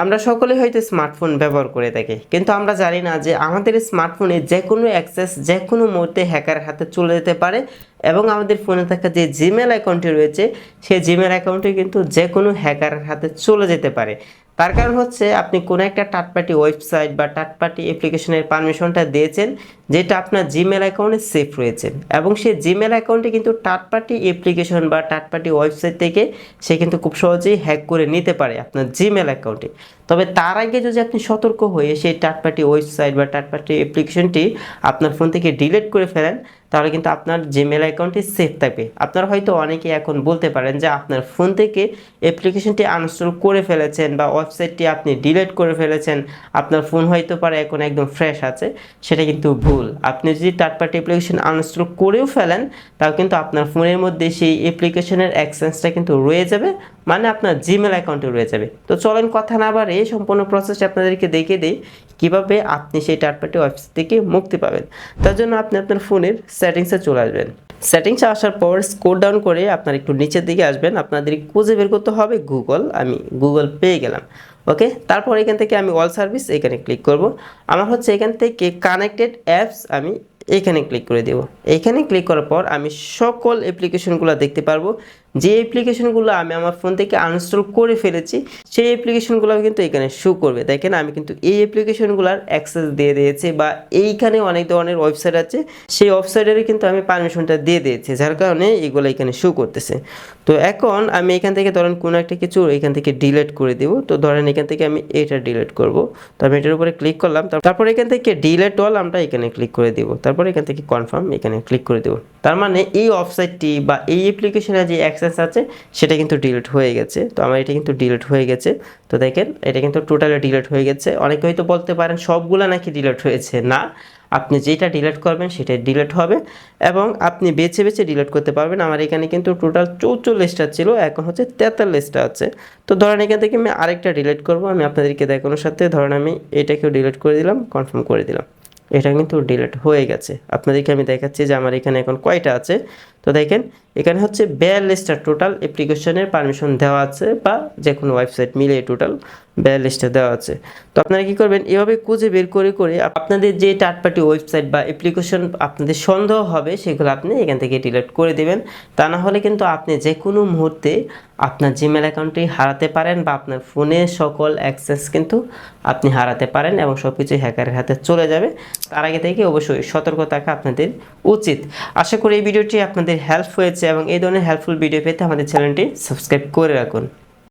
আমরা সকলেই হয়তো স্মার্টফোন ব্যবহার করে থাকি। কিন্তু আমরা জানি না যে আমাদের স্মার্টফোনে যে কোনো অ্যাক্সেস যে কোনো মুহূর্তে হ্যাকার হাতে চলে যেতে পারে এবং আমাদের ফোনে থাকা যে জিমেল অ্যাকাউন্টটি রয়েছে, সেই জিমেল অ্যাকাউন্টে কিন্তু যে কোনো হ্যাকারের হাতে চলে যেতে পারে। তার কারণ হচ্ছে আপনি কোনো একটা টাটপাটি ওয়েবসাইট বা টাটপাটি অ্যাপ্লিকেশনের পারমিশনটা দিয়েছেন, যেটা আপনার জিমেল অ্যাকাউন্টে সেফ রয়েছে। এবং সেই জিমেল অ্যাকাউন্টে কিন্তু টাটপাটি অ্যাপ্লিকেশন বা টাটপাটি ওয়েবসাইট থেকে সে কিন্তু খুব সহজেই হ্যাক করে নিতে পারে আপনার জিমেল অ্যাকাউন্টে তবে তার আগে যদি আপনি সতর্ক হয়ে সেই টাটপাটি ওয়েবসাইট বা টাটপাটি অ্যাপ্লিকেশনটি আপনার ফোন থেকে ডিলিট করে ফেলেন তাহলে কিন্তু আপনার জিমেল অ্যাকাউন্টটি সেফ থাকবে। আপনারা হয়তো অনেকে এখন বলতে পারেন যে আপনার ফোন থেকে অ্যাপ্লিকেশনটি আনস্টল করে ফেলেছেন বা ওয়েবসাইটটি আপনি ডিলিট করে ফেলেছেন, আপনার ফোন হয়তো পারে এখন একদম ফ্রেশ আছে, সেটা কিন্তু ভুল। আপনি যদি থার্ড পার্টি অ্যাপ্লিকেশন আনস্টল করেও ফেলেন, তাও কিন্তু আপনার ফোনের মধ্যে সেই অ্যাপ্লিকেশনের অ্যাক্সেসটা কিন্তু রয়ে যাবে। মানে আপনার জিমেল অ্যাকাউন্টে রয়ে যাবে। তো চলেন কথা না বাড়ে সম্পূর্ণ প্রসেসটা আপনাদেরকে দেখিয়ে দিই, কীভাবে আপনি সেই থার্ড পার্টি ওয়েবসাইট থেকে মুক্তি পাবেন। তার জন্য আপনি আপনার ফোনের সেটিংসে চলে আসবেন। সেটিংসে আসার পর স্কোর ডাউন করে আপনার একটু নিচের দিকে আসবেন। আপনাদের খুঁজে বের করতে হবে গুগল আমি গুগল পেয়ে গেলাম। ওকে তারপর এখান থেকে আমি অল সার্ভিস এখানে ক্লিক করব। আমার হচ্ছে এখান থেকে কানেক্টেড অ্যাপস আমি এখানে ক্লিক করে দেব। এখানে ক্লিক করার পর আমি সকল অ্যাপ্লিকেশনগুলো দেখতে পারব। যে অ্যাপ্লিকেশনগুলো আমি আমার ফোন থেকে আনইনস্টল করে ফেলেছি, সেই অ্যাপ্লিকেশনগুলো কিন্তু এখানে শো করবে। দেখেন, আমি কিন্তু এই অ্যাপ্লিকেশনগুলোর অ্যাক্সেস দিয়ে দিয়েছি বা এইখানে অনেক ধরনের ওয়েবসাইট আছে, সেই ওয়েবসাইটের কিন্তু আমি পারমিশনটা দিয়ে দিয়েছি, যার কারণে এগুলো এখানে শো করতেছে। তো এখন আমি এখান থেকে ধরেন কোনো একটা কিছু এখান থেকে ডিলেট করে দেবো, তো ধরেন এখান থেকে আমি এটা ডিলিট করব। তো আমি এটার উপরে ক্লিক করলাম তারপর এখান থেকে ডিলেট অল আমরা এখানে ক্লিক করে দিব। তারপর এখান থেকে কনফার্ম এখানে ক্লিক করে দেবো। তার মানে এই ওয়েবসাইটটি বা এই অ্যাপ্লিকেশনের যে অ্যাক্সেস আছে, সেটা কিন্তু ডিলিট হয়ে গেছে। তো আমার এটা কিন্তু ডিলিট হয়ে গেছে। তো দেখেন, এটা কিন্তু টোটালি ডিলিট হয়ে গেছে। অনেকে হয়তো বলতে পারেন, সবগুলো নাকি ডিলিট হয়েছে। না, আপনি যেটা ডিলিট করবেন, সেটাই ডিলিট হবে এবং আপনি বেছে বেছে ডিলিট করতে পারবেন। আমার এখানে কিন্তু টোটাল চৌচল্লিশটা ছিল, এখন হচ্ছে তেতাল্লিশটা আছে। তো ধরেন, এখান থেকে আমি আরেকটা ডিলিট করব। আমি আপনাদেরকে দেখানোর সাথে, ধরেন আমি এটাকেও ডিলিট করে দিলাম কনফার্ম করে দিলাম। এটা কিন্তু ডিলিট হয়ে গেছে। আপনাদেরকে আমি দেখাচ্ছি যে আমার এখানে এখন কয়টা আছে। তো দেখেন এখানে হচ্ছে বিয়াল্লিশটা টোটাল অ্যাপ্লিকেশনের পারমিশন দেওয়া আছে বা যে কোনো ওয়েবসাইট মিলিয়ে টোটাল বিয়াল্লিশটা দেওয়া আছে। তো আপনারা কী করবেন? এভাবে খুঁজে বের করে করে আপনাদের যে থার্ড পার্টি ওয়েবসাইট বা অ্যাপ্লিকেশন আপনাদের সন্দেহ হবে, সেগুলো আপনি এখান থেকে ডিলিট করে দেবেন। তা না হলে কিন্তু আপনি যে কোনো মুহূর্তে আপনার জিমেল অ্যাকাউন্টটি হারাতে পারেন বা আপনার ফোনে সকল অ্যাক্সেস কিন্তু আপনি হারাতে পারেন এবং সব কিছু হ্যাকারের হাতে চলে যাবে। তার আগে থেকে অবশ্যই সতর্ক থাকা আপনাদের উচিত। আশা করি এই ভিডিওটি আপনাদের হেল্প হয়েছে। এবং এই ধরনের হেল্পফুল ভিডিও পেতে আমাদের চ্যানেলটি সাবস্ক্রাইব করে রাখুন।